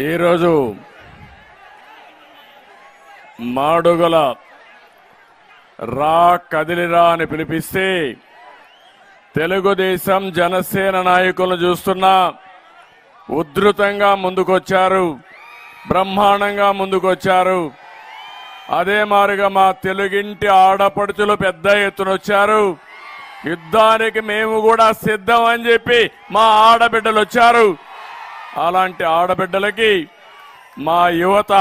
ఈరోజు మాడుగుల రా కదిలిరా అని పిలిపిస్తే తెలుగుదేశం జనసేన నాయకులను చూస్తున్నా ఉధృతంగా ముందుకొచ్చారు బ్రహ్మాండంగా ముందుకొచ్చారు. అదే మారుగా మా తెలుగింటి ఆడపడుచులు పెద్ద ఎత్తున వచ్చారు. యుద్ధానికి మేము కూడా సిద్ధం అని చెప్పి మా ఆడబిడ్డలు వచ్చారు. అలాంటి ఆడబిడ్డలకి మా యువత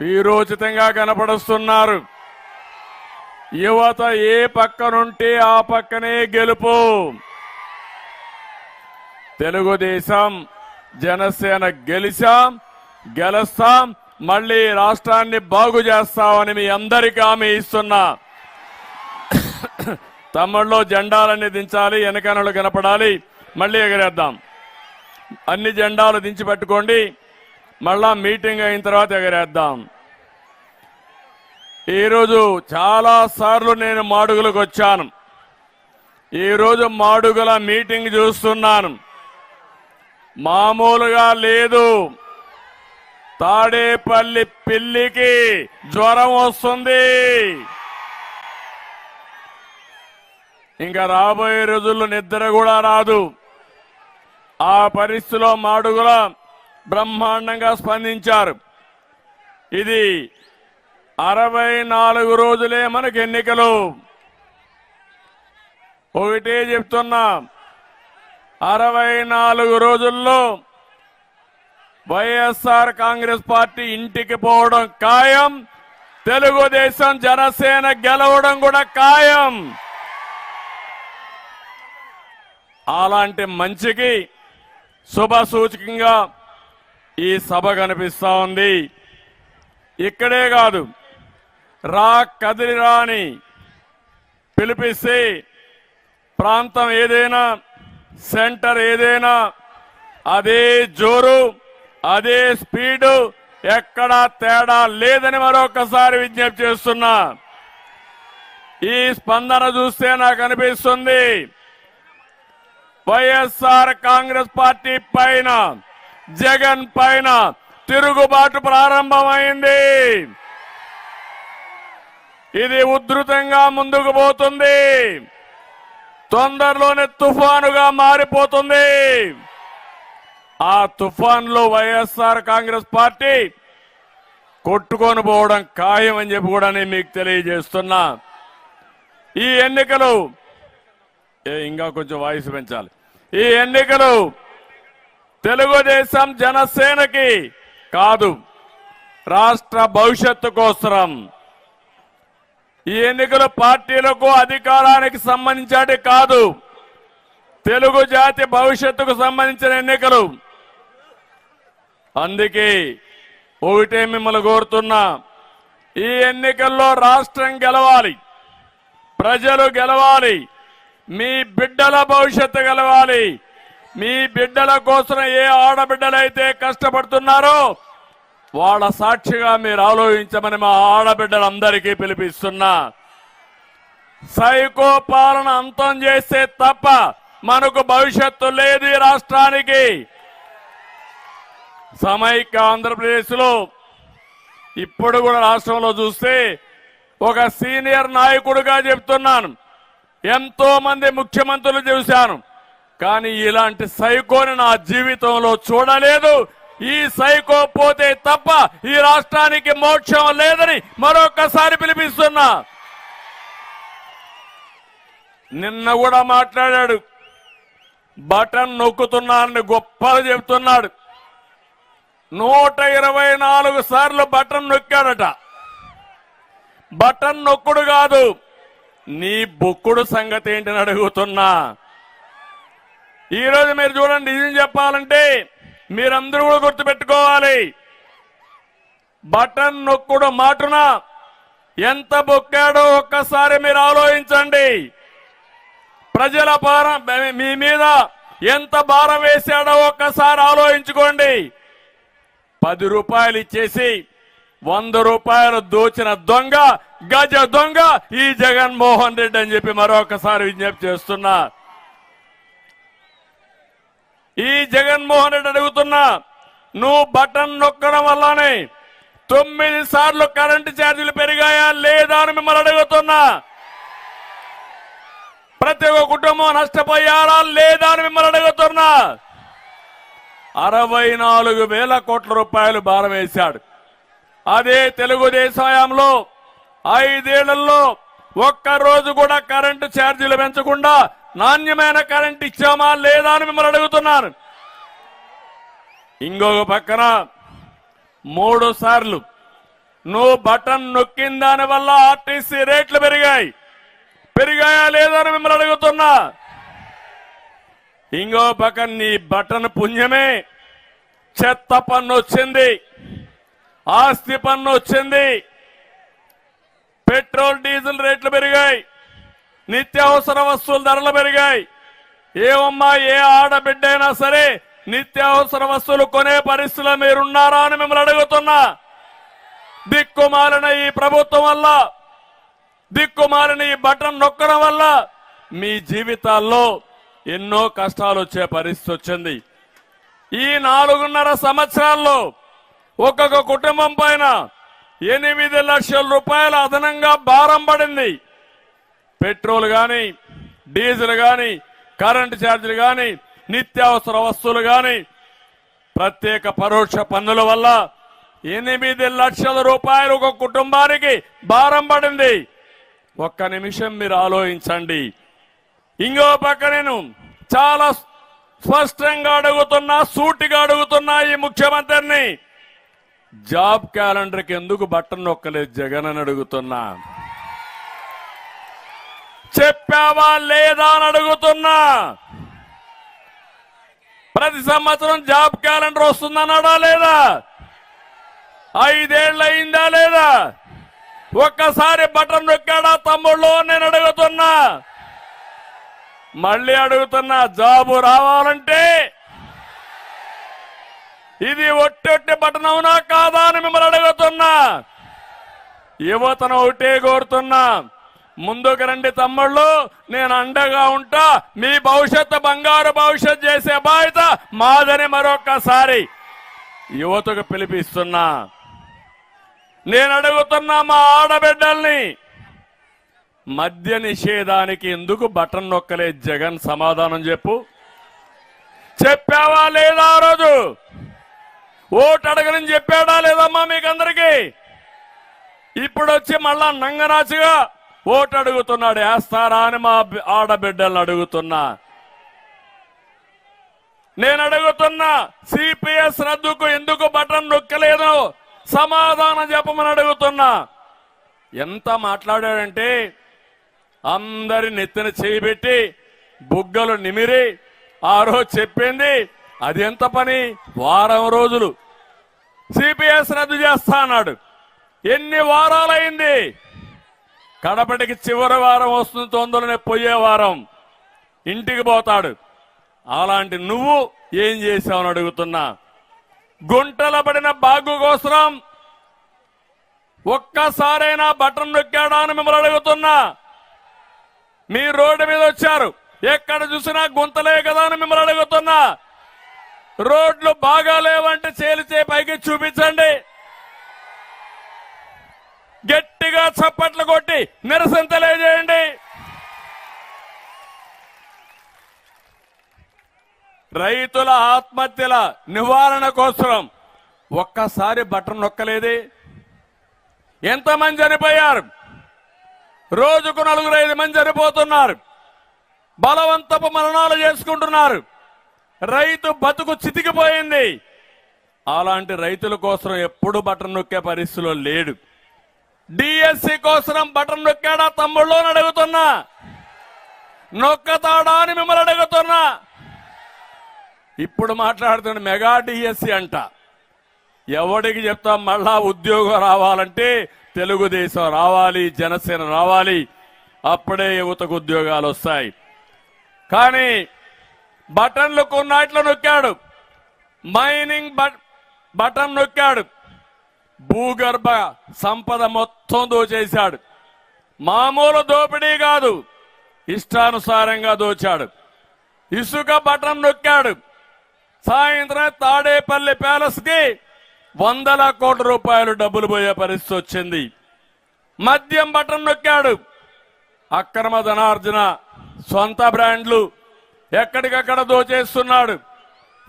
వీరోచితంగా కనపడుస్తున్నారు. యువత ఏ పక్కనుంటే ఆ పక్కనే గెలుపు. తెలుగుదేశం జనసేన గెలిచాం గెలుస్తాం మళ్ళీ రాష్ట్రాన్ని బాగు చేస్తామని మీ అందరికీ హామీ ఇస్తున్నా. తమ్ముళ్ళు జెండాలన్నీ దించాలి వెనకనలు కనపడాలి మళ్ళీ ఎగరేద్దాం. అన్ని జెండాలు దించి పెట్టుకోండి. మళ్ళా మీటింగ్ అయిన తర్వాత ఎగరేద్దాం. ఈరోజు చాలా సార్లు నేను మాడుగులకు వచ్చాను. ఈరోజు మాడుగుల మీటింగ్ చూస్తున్నాను. మామూలుగా లేదు. తాడేపల్లి పిల్లికి జ్వరం వస్తుంది. ఇంకా రాబోయే రోజుల్లో నిద్ర కూడా రాదు. ఆ పరిస్థితిలో మాడుగుల బ్రహ్మాండంగా స్పందించారు. ఇది అరవై నాలుగు రోజులే మనకు ఎన్నికలు. ఒకటే చెప్తున్నా అరవై నాలుగు రోజుల్లో వైఎస్ఆర్ కాంగ్రెస్ పార్టీ ఇంటికి పోవడం ఖాయం తెలుగుదేశం జనసేన గెలవడం కూడా ఖాయం. అలాంటి మంచికి శుభ సూచకంగా ఈ సభ కనిపిస్తూ ఉంది. ఇక్కడే కాదు రా కదిలిరా రాని పిలిపిస్తే ప్రాంతం ఏదైనా సెంటర్ ఏదైనా అదే జోరు అదే స్పీడు ఎక్కడా తేడా లేదని మరొకసారి విజ్ఞప్తి చేస్తున్నా. ఈ స్పందన చూస్తే నాకు అనిపిస్తుంది వైఎస్ఆర్ కాంగ్రెస్ పార్టీ పైన జగన్ పైన తిరుగుబాటు ప్రారంభమైంది. ఇది ఉధృతంగా ముందుకు పోతుంది. తొందరలోనే తుఫానుగా మారిపోతుంది. ఆ తుఫాన్లో వైఎస్ఆర్ కాంగ్రెస్ పార్టీ కొట్టుకొని పోవడం ఖాయం అని చెప్పి కూడా నేను మీకు తెలియజేస్తున్నా. ఈ ఎన్నికలు ఇంకా కొంచెం వాయిస్ పెంచాలి. ఈ ఎన్నికలు తెలుగుదేశం జనసేనకి కాదు రాష్ట్ర భవిష్యత్తు కోసరం. ఈ ఎన్నికలు పార్టీలకు అధికారానికి సంబంధించి కాదు తెలుగు జాతి భవిష్యత్తుకు సంబంధించిన ఎన్నికలు. అందుకే ఒకటే మిమ్మల్ని కోరుతున్నా ఈ ఎన్నికల్లో రాష్ట్రం గెలవాలి ప్రజలు గెలవాలి మీ బిడ్డల భవిష్యత్తు కలవాలి. మీ బిడ్డల కోసం ఏ ఆడబిడ్డలైతే కష్టపడుతున్నారో వాళ్ళ సాక్షిగా మీరు ఆలోచించమని మా ఆడబిడ్డలందరికీ పిలిపిస్తున్నా. సైకో పాలన అంతం చేస్తే తప్ప మనకు భవిష్యత్తు లేదు ఈ రాష్ట్రానికి. సమైక్య ఆంధ్రప్రదేశ్లో ఇప్పుడు కూడా రాష్ట్రంలో చూస్తే ఒక సీనియర్ నాయకుడుగా చెప్తున్నాను. ఎంతో మంది ముఖ్యమంత్రులు చూశాను. కానీ ఇలాంటి సైకోని నా జీవితంలో చూడలేదు. ఈ సైకో పోతే తప్ప ఈ రాష్ట్రానికి మోక్షం లేదని మరొకసారి పిలిపిస్తున్నా. నిన్న కూడా మాట్లాడాడు. బటన్ నొక్కుతున్నానని గొప్పలు చెబుతున్నాడు. నూట ఇరవై నాలుగు సార్లు బటన్ నొక్కాడట. బటన్ నొక్కుడు కాదు. నీ బొక్కుడు సంగతి ఏంటని అడుగుతున్నా. ఈరోజు మీరు చూడండి నిజం చెప్పాలంటే మీరందరూ కూడా గుర్తుపెట్టుకోవాలి. బటన్ నొక్కుడు మాటున ఎంత బొక్కాడో ఒక్కసారి మీరు ఆలోచించండి. ప్రజల భారం మీ మీద ఎంత భారం వేశాడో ఒక్కసారి ఆలోచించుకోండి. పది రూపాయలు ఇచ్చేసి వంద రూపాయలు దోచిన దొంగ గజ దొంగ ఈ జగన్మోహన్ రెడ్డి అని చెప్పి మరొకసారి విజ్ఞప్తి చేస్తున్నా. ఈ జగన్మోహన్ రెడ్డి అడుగుతున్నా నువ్వు బటన్ నొక్కడం వల్లనే తొమ్మిది సార్లు కరెంటు ఛార్జీలు పెరిగాయా లేదా అని మిమ్మల్ని అడుగుతున్నా. ప్రతి ఒక్క కుటుంబం నష్టపోయారా లేదా అని మిమ్మల్ని అడుగుతున్నా. అరవై నాలుగు వేల కోట్ల రూపాయలు భారం వేశాడు. అదే తెలుగుదేశంలో హయాంలో ఐదేళ్ళలో ఒక్క రోజు కూడా కరెంటు ఛార్జీలు పెంచకుండా నాణ్యమైన కరెంట్ ఇచ్చామా లేదా అని మిమ్మల్ని అడుగుతున్నాను ఇంకొక పక్కన మూడు సార్లు నువ్వు బటన్ నొక్కిన దాని వల్ల ఆర్టీసీ రేట్లు పెరిగాయి. పెరిగాయా లేదా అని మిమ్మల్ని అడుగుతున్నా. ఇంకో పక్కన నీ బటన్ పుణ్యమే. చెత్త పన్ను వచ్చింది. ఆస్తి పన్ను వచ్చింది. పెట్రోల్ డీజిల్ రేట్లు పెరిగాయి. నిత్యావసర వస్తువుల ధరలు పెరిగాయి. ఏమమ్మా ఏ ఆడబిడ్డ అయినా సరే నిత్యావసర వస్తువులు కొనే పరిస్థితిలో మీరున్నారా అని మిమ్మల్ని అడుగుతున్నా. దిక్కుమాలిన ఈ ప్రభుత్వం వల్ల దిక్కుమాలిన ఈ బటన్ నొక్కడం వల్ల మీ జీవితాల్లో ఎన్నో కష్టాలు వచ్చే పరిస్థితి వచ్చింది. ఈ నాలుగున్నర సంవత్సరాల్లో ఒక్కొక్క కుటుంబం పైన ఎనిమిది లక్షల రూపాయల అదనంగా భారం పడింది. పెట్రోల్ కానీ డీజిల్ కానీ కరెంటు ఛార్జీలు కానీ నిత్యావసర వస్తువులు కానీ ప్రత్యేక పరోక్ష పన్నుల వల్ల ఎనిమిది లక్షల రూపాయలు ఒక కుటుంబానికి భారం పడింది. ఒక్క నిమిషం మీరు ఆలోచించండి. ఇంకో పక్క నేను చాలా స్పష్టంగా అడుగుతున్నా సూటిగా అడుగుతున్నా ఈ ముఖ్యమంత్రిని. జాబ్ క్యాలెండర్కి ఎందుకు బట్టను నొక్కలేదు జగన్ అని అడుగుతున్నా. చెప్పావా లేదా అని అడుగుతున్నా. ప్రతి సంవత్సరం జాబ్ క్యాలెండర్ వస్తుందన్నాడా లేదా? ఐదేళ్ళు అయిందా లేదా? ఒక్కసారి బటన్ నొక్కాడా తమ్ముళ్ళు నేను అడుగుతున్నా. మళ్ళీ అడుగుతున్నా జాబు రావాలంటే ఇది ఒట్టొట్టి బటన్ కాదా అని మిమ్మల్ని అడుగుతున్నా. యువతను ఒకటే కోరుతున్నా. ముందుకు రండి తమ్ముళ్ళు నేను అండగా ఉంటా. మీ భవిష్యత్తు బంగారు భవిష్యత్ చేసే బాధ్యత మాదని మరొక్కసారి యువతకు పిలిపిస్తున్నా. నేను అడుగుతున్నా మా ఆడబిడ్డల్ని మద్య నిషేధానికి ఎందుకు బటన్ నొక్కలే జగన్ సమాధానం చెప్పు. చెప్పావా లేదా ఆ రోజు? ఓటు అడగని చెప్పాడా లేదమ్మా మీకందరికి? ఇప్పుడు వచ్చి మళ్ళా నంగనాచుగా ఓటు అడుగుతున్నాడు వేస్తారా అని మా ఆడబిడ్డలు ఆడబిడ్డలను అడుగుతున్నా. నేను అడుగుతున్నా సిపిఎస్ రద్దుకు ఎందుకు బటన్ నొక్కలేదు? సమాధానం చెప్పమని అడుగుతున్నా. ఎంత మాట్లాడాడంటే అందరి నెత్తిన చేయిబెట్టి బుగ్గలు నిమిరి ఆ రోజు చెప్పింది అది ఎంత పని? వారం రోజులు. సిపిఎస్ రద్దు చేస్తా అన్నాడు. ఎన్ని వారాలైంది? కడపటికి చివరి వారం వస్తుంది తొందరనే పోయే వారం. ఇంటికి పోతాడు. అలాంటి నువ్వు ఏం చేశావని అడుగుతున్నా. గుంటల పడిన బాగు కోసం ఒక్కసారైనా బటన్ నొక్కాడా అని మిమ్మల్ని అడుగుతున్నా. మీ రోడ్డు మీద వచ్చారు. ఎక్కడ చూసినా గుంతలే కదా అని మిమ్మల్ని అడుగుతున్నా. రోడ్లు బాగా లేవంటే చేలిచే పైకి చూపించండి. గట్టిగా చప్పట్లు కొట్టి నిరసన తెలియజేయండి రైతుల ఆత్మహత్యల నివారణ కోసం ఒక్కసారి బటన్ నొక్కలేదే. ఎంతమంది చనిపోయారు? రోజుకు నలుగురు ఐదు మంది చనిపోతున్నారు. బలవంతపు మరణాలు చేసుకుంటున్నారు. రైతు బతుకు చితికిపోయింది. అలాంటి రైతుల కోసం ఎప్పుడు బటన్ నొక్కే పరిస్థితిలో లేడు. డిఎస్సి కోసం బటన్ నొక్కాడా తమ్ముళ్ళు అడుగుతున్నా. నొక్కతాడా అని మిమ్మల్ని అడుగుతున్నా. ఇప్పుడు మాట్లాడుతున్న మెగా డిఎస్సి అంట. ఎవడికి చెప్తాం మళ్ళా ఉద్యోగం రావాలంటే తెలుగుదేశం రావాలి జనసేన రావాలి. అప్పుడే యువతకు ఉద్యోగాలు వస్తాయి. కానీ బటన్లు కొన్నాట్లు నొక్కాడు. మైనింగ్ బట్- బటన్ నొక్కాడు. భూగర్భ సంపద మొత్తం దోచేశాడు. మామూలు దోపిడీ కాదు. ఇష్టానుసారంగా దోచాడు. ఇసుక బటన్ నొక్కాడు. సాయంత్రం తాడేపల్లి ప్యాలెస్కి వందల కోట్ల రూపాయలు డబ్బులు పోయే పరిస్థితి వచ్చింది. మద్యం బటన్ నొక్కాడు. అక్రమ ధనార్జన సొంత బ్రాండ్లు ఎక్కడికక్కడ దోచేస్తున్నాడు.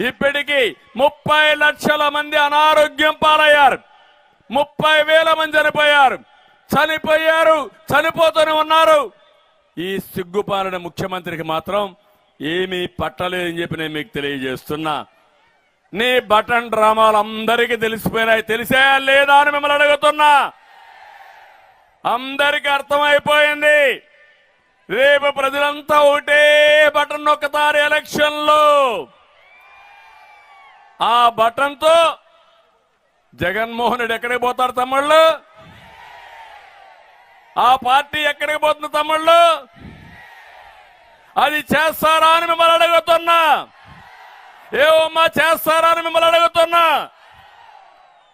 ఇప్పటికి ముప్పై లక్షల మంది అనారోగ్యం పాలయ్యారు. ముప్పై వేల మంది చనిపోయారు. చనిపోయారు చనిపోతూనే ఉన్నారు. ఈ సిగ్గుపాలన ముఖ్యమంత్రికి మాత్రం ఏమీ పట్టలేదని చెప్పి నేను మీకు తెలియజేస్తున్నా. నీ బటన్ డ్రామాలు అందరికీ తెలిసిపోయినాయి. తెలిసే లేదా అని మిమ్మల్ని అడుగుతున్నా. అందరికీ అర్థమైపోయింది. రేపు ప్రజలంతా ఒకటే బటన్ నొక్కుతారు ఎలక్షన్లో ఆ బటన్తో జగన్మోహన్డు జగన్మోహన్ రెడ్డి ఎక్కడికి పోతారు తమ్ముళ్ళు? ఆ పార్టీ ఎక్కడికి పోతుంది తమ్ముళ్ళు? అది చేస్తారా అని మిమ్మల్ని అడుగుతున్నా. ఏమమ్మా చేస్తారా అని మిమ్మల్ని అడుగుతున్నా.